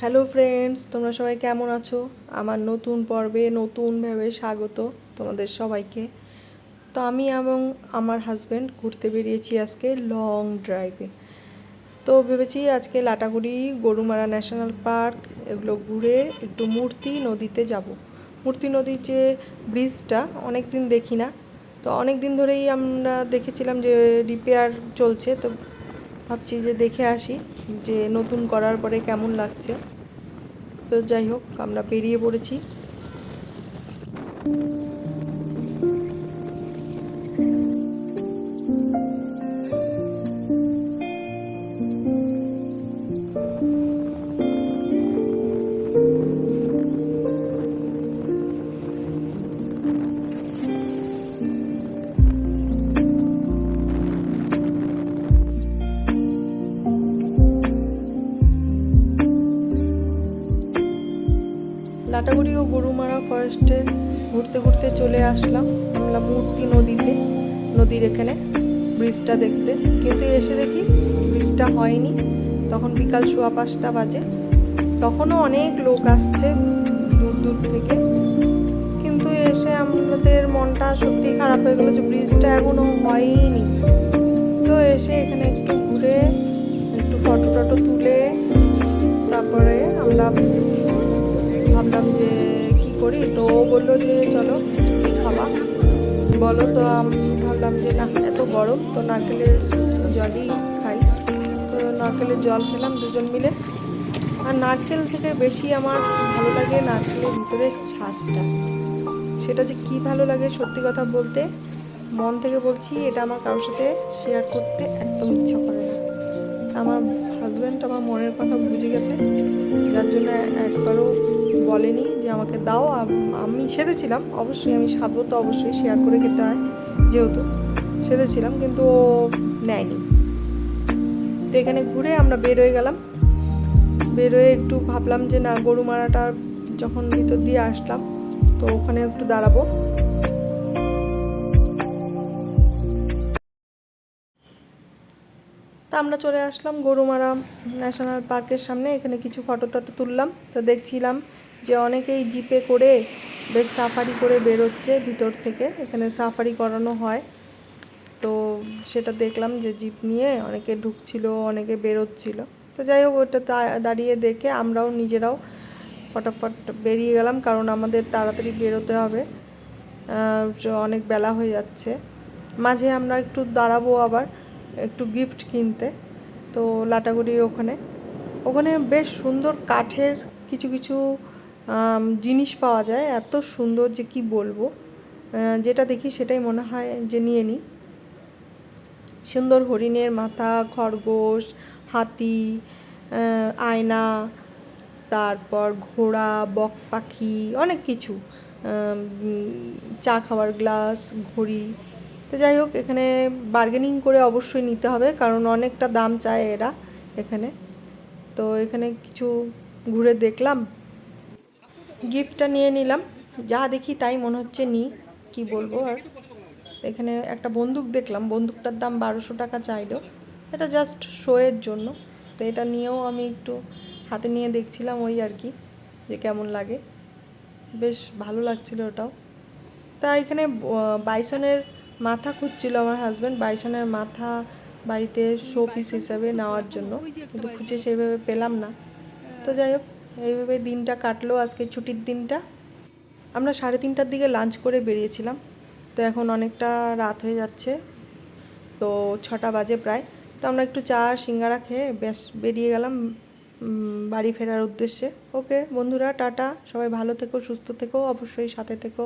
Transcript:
Hello friends, তোমরা সবাই কেমন আছো? আমার নতুন পর্বে নতুনভাবে স্বাগত তোমাদের সবাইকে। তো আমি এবং আমার হাজব্যান্ড ঘুরতে বেরিয়েছি আজকে লং ড্রাইভে তো ভেবেছি আজকে লাটাগুড়ি, গরুমারা ন্যাশনাল পার্ক এগুলো ঘুরে একটু মূর্তি নদীতে যাব। মূর্তি নদীর যে ব্রিজটা অনেক দিন দেখি না। তো অনেক দিন ধরেই আমরা দেখেছিলাম যে রিপেয়ার চলছে। তো ভাবছি যে দেখে আসি যে নতুন করার পরে কেমন লাগছে। তো যাই হোক, আমরা বেরিয়ে পড়েছি। লাটাগুড়ি ও গরুমারা ফরেস্টে ঘুরতে ঘুরতে চলে আসলাম। আমরা মূর্তি নদীতে, নদীর এখানে ব্রিজটা দেখতে। কিন্তু এসে দেখি ব্রিজটা হয়নি। তখন বিকাল সোয়া পাঁচটা বাজে। তখনও অনেক লোক আসছে দূর দূর থেকে। কিন্তু এসে আমাদের মনটা সত্যি খারাপ হয়ে গেলো যে ব্রিজটা এখনও হয়নি। তো এসে এখানে একটু ঘুরে, একটু ফটো টটো তুলে, তারপরে আমরা ভাবলাম যে কি করি, তো ও বলল যে চলো কি খাবা? বলো তো, আমি ভাবলাম যে না, এত গরম, তো নারকেলের জলই খাই। তো নারকেলের জল খেলাম দুজন মিলে। আর নারকেল থেকে বেশি আমার ভালো লাগে নারকেলের ভিতরে ছাঁচটা। সেটা যে কি ভালো লাগে সত্যি কথা বলতে, মন থেকে বলছি, এটা আমার কারোর সাথে শেয়ার করতে একদম ইচ্ছা করে না। আমার হাজব্যান্ড আমার মনের কথা বুঝে গেছে। যার জন্য একবারও বলেনি যে আমাকে দাও, আমি সেরেছিলাম অবশ্যই আমি সাধবো তো অবশ্যই শেয়ার করে খেতে হয়, যেহেতু সেরেছিলাম কিন্তু ও নেয়নি। তো এখানে ঘুরে আমরা বের হয়ে গেলাম। বের হয়ে একটু ভাবলাম যে না, গরু মারাটা যখন ভিতর দিয়ে আসলাম, তো ওখানে একটু দাঁড়াবো। তা আমরা চলে আসলাম গরুমারা ন্যাশনাল পার্কের সামনে, এখানে কিছু ফটো টটো তুললাম, তো দেখছিলাম যে অনেকেই জিপে করে বেশ সাফারি করে বেরোচ্ছে ভিতর থেকে। এখানে সাফারি করানো হয়। তো সেটা দেখলাম যে জিপ নিয়ে অনেকে ঢুকছিল, অনেকে বেরোচ্ছিল। তো যাই হোক, ওটা দাঁড়িয়ে দেখে আমরাও নিজেরাও ফটাফট বেরিয়ে গেলাম, কারণ আমাদের তাড়াতাড়ি বেরোতে হবে। অনেক বেলা হয়ে যাচ্ছে। মাঝে আমরা একটু দাঁড়াবো আবার, একটু গিফট কিনতে। তো লাটাগুড়ির ওখানে। ওখানে বেশ সুন্দর কাঠের কিছু কিছু জিনিস পাওয়া যায়, এত সুন্দর যে কি বলব। যেটা দেখি সেটাই মনে হয় যে নিয়ে নিই সুন্দর হরিণের মাথা, খরগোশ, হাতি আয়না, তারপর ঘোড়া, বক পাখি, অনেক কিছু। চা খাওয়ার গ্লাস, ঘড়ি। তো যাই হোক, এখানে বার্গেনিং করে অবশ্যই নিতে হবে, কারণ অনেকটা দাম চায় এরা এখানে। তো এখানে কিছু ঘুরে দেখলাম। গিফটটা নিয়ে নিলাম। যা দেখি তাই মনে হচ্ছে নি, কি বলব আর। এখানে একটা বন্দুক দেখলাম, বন্দুকটার দাম বারোশো টাকা চাইলো। এটা জাস্ট শোয়ের জন্য। তো এটা নিয়েও আমি একটু হাতে নিয়ে দেখছিলাম ওই আর কি, যে কেমন লাগে। বেশ ভালো লাগছিল ওটাও। তা এখানে বাইসনের মাথা খুঁজছিল আমার হাজব্যান্ড বাইসনের মাথা বাড়িতে শো পিস হিসাবে নেওয়ার জন্য। কিন্তু খুঁজে সেভাবে পেলাম না। তো যাই হোক এইভাবে দিনটা কাটলো, আজকে ছুটির দিনটা। আমরা সাড়ে তিনটার দিকে লাঞ্চ করে বেরিয়েছিলাম। তো এখন অনেকটা রাত হয়ে যাচ্ছে, তো ছটা বাজে প্রায়। তো আমরা একটু চা, সিঙ্গারা খেয়ে বেশ বেরিয়ে গেলাম বাড়ি ফেরার উদ্দেশ্যে। ওকে বন্ধুরা, টাটা। সবাই ভালো থেকো, সুস্থ থেকো, অবশ্যই সাথে থেকো।